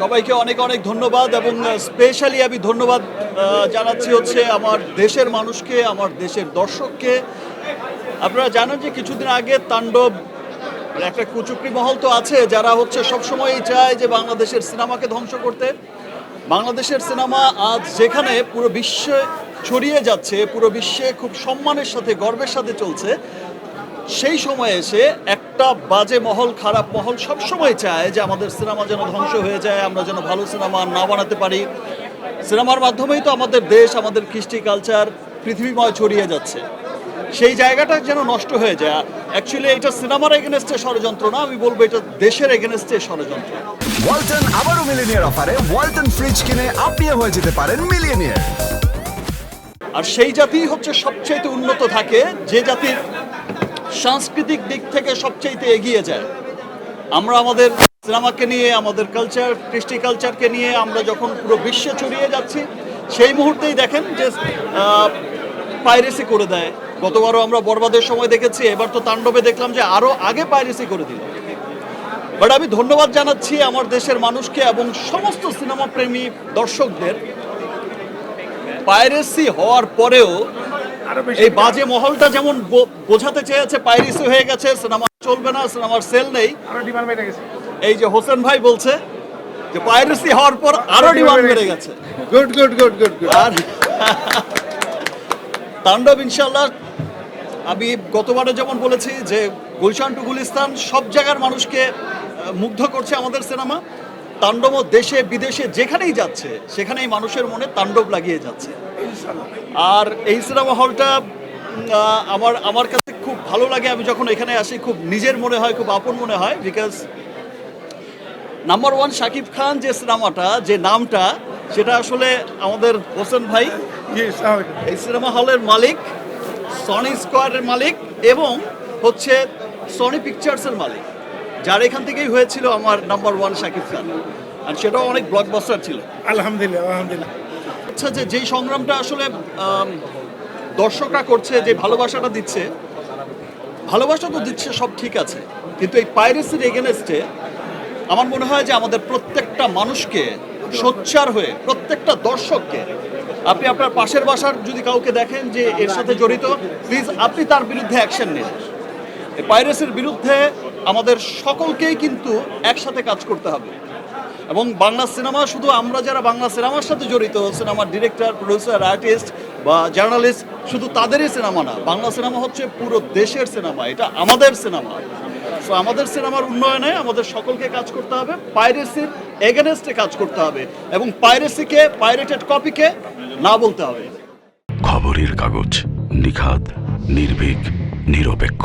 সবাইকে অনেক অনেক ধন্যবাদ এবং স্পেশালি আমি ধন্যবাদ জানাচ্ছি হচ্ছে আমার দেশের মানুষকে, আমার দেশের দর্শককে। আপনারা জানেন যে কিছুদিন আগে তাণ্ডব, একটা কুচুকরি মহল তো আছে, যারা হচ্ছে সবসময়ই চায় যে বাংলাদেশের সিনেমাকে ধ্বংস করতে। বাংলাদেশের সিনেমা আজ যেখানে পুরো বিশ্বে ছড়িয়ে যাচ্ছে, পুরো বিশ্বে খুব সম্মানের সাথে, গর্বের সাথে চলছে। সেই সময়ে এসে একটা বাজে মহল খারাপ মহল সব সময় চায় যে আমাদের সিনেমা যেন ধ্বংস হয়ে যায় আমরা যেন ভালো সিনেমা না বানাতে পারি। সিনেমার মাধ্যমেই তো আমাদের দেশ আমাদের কৃষ্টি কালচার পৃথিবীময় ছড়িয়ে যাচ্ছে। সেই জায়গাটা যেন নষ্ট হয়ে যায়। অ্যাকচুয়ালি এটা সিনেমার এগেনস্টে ষড়যন্ত্র না আমি বলব এটা দেশের এগেনস্টে ষড়যন্ত্র। ওয়ালটন আবারও মিলিনিয়ার অফারে ওয়ালটন ফ্রিজ কিনে আপনিও হয়ে যেতে পারেন মিলিয়নিয়ার। আর সেই জাতি হচ্ছে সবচেয়ে উন্নত থাকে যে জাতির সাংস্কৃতিক দিক থেকে সবচেয়ে এগিয়ে যায়। আমরা আমাদের সিনেমাকে নিয়ে, আমাদের কালচার কৃষ্টি কালচারকে নিয়ে আমরা যখন পুরো বিশ্বে ছড়িয়ে যাচ্ছি, সেই মুহূর্তেই দেখেন যে পাইরেসি করে দেয়। গতবারও আমরা বরবাদের সময় দেখেছি, এবার তো তাণ্ডবে দেখলাম যে আরও আগে পাইরেসি করে দিল। বাট আমি ধন্যবাদ জানাচ্ছি আমার দেশের মানুষকে এবং সমস্ত সিনেমা প্রেমী দর্শকদের। পাইরেসি হওয়ার পরেও এই বাজে মহলটা যেমন বোঝাতে চেয়েছে পাইরেসি হয়ে গেছে সিনেমা চলবে না সিনেমার সেল নেই। এই যে হোসেন ভাই বলছে যে পাইরেসি হওয়ার পর আরও ডিমান্ড বেড়ে গেছে। Good good good good good আর তাণ্ডব ইনশাল্লাহ আমি গতবারে যেমন বলেছি যে গুলশান টু গুলিস্তান সব জায়গার মানুষকে মুগ্ধ করছে আমাদের সিনেমা। তাণ্ডব দেশে বিদেশে যেখানেই যাচ্ছে সেখানেই মানুষের মনে তাণ্ডব লাগিয়ে যাচ্ছে। আর এই সিনেমা হলটা আমার আমার কাছে খুব ভালো লাগে। আমি যখন এখানে আসি খুব নিজের মনে হয় খুব আপন মনে হয় because number one Shakib Khan যে সিনেমাটা যে নামটা সেটা আসলে আমাদের হোসেন ভাই এই সিনেমা হলের মালিক সনি স্কোয়ারের মালিক এবং হচ্ছে সনি পিকচার্সের মালিক যার এখান থেকেই হয়েছিল আমার নাম্বার ওয়ান শাকিব খান। আর সেটাও অনেক ব্লকবাস্টার ছিল। আলহামদুলিল্লাহ আলহামদুলিল্লাহ। আচ্ছা যে যেই সংগ্রামটা আসলে দর্শকরা করছে, যে ভালোবাসাটা দিচ্ছে, ভালোবাসা তো দিচ্ছে, সব ঠিক আছে। কিন্তু এই পাইরেসির এগেনস্টে আমার মনে হয় যে আমাদের প্রত্যেকটা মানুষকে সোচ্চার হয়ে, প্রত্যেকটা দর্শককে, আপনি আপনার পাশের বাসার যদি কাউকে দেখেন যে এর সাথে জড়িত প্লিজ আপনি তার বিরুদ্ধে অ্যাকশন নিন। পাইরেসির বিরুদ্ধে আমাদের সকলকেই কিন্তু একসাথে কাজ করতে হবে। এবং বাংলা সিনেমা শুধু আমরা যারা বাংলা সিনেমার সাথে জড়িত, সিনেমার ডিরেক্টর প্রডিউসার আর্টিস্ট বা জার্নালিস্ট শুধু তাদেরই সিনেমা না, বাংলা সিনেমা হচ্ছে পুরো দেশের সিনেমা, এটা আমাদের সিনেমা। সো আমাদের সিনেমার উন্নয়নে আমাদের সকলকে কাজ করতে হবে পাইরেসির এগেনস্টে কাজ করতে হবে এবং পাইরেসিকে পাইরেটেড কপিকে না বলতে হবে। খবরের কাগজ নিখাদ, নির্ভীক, নিরপেক্ষ।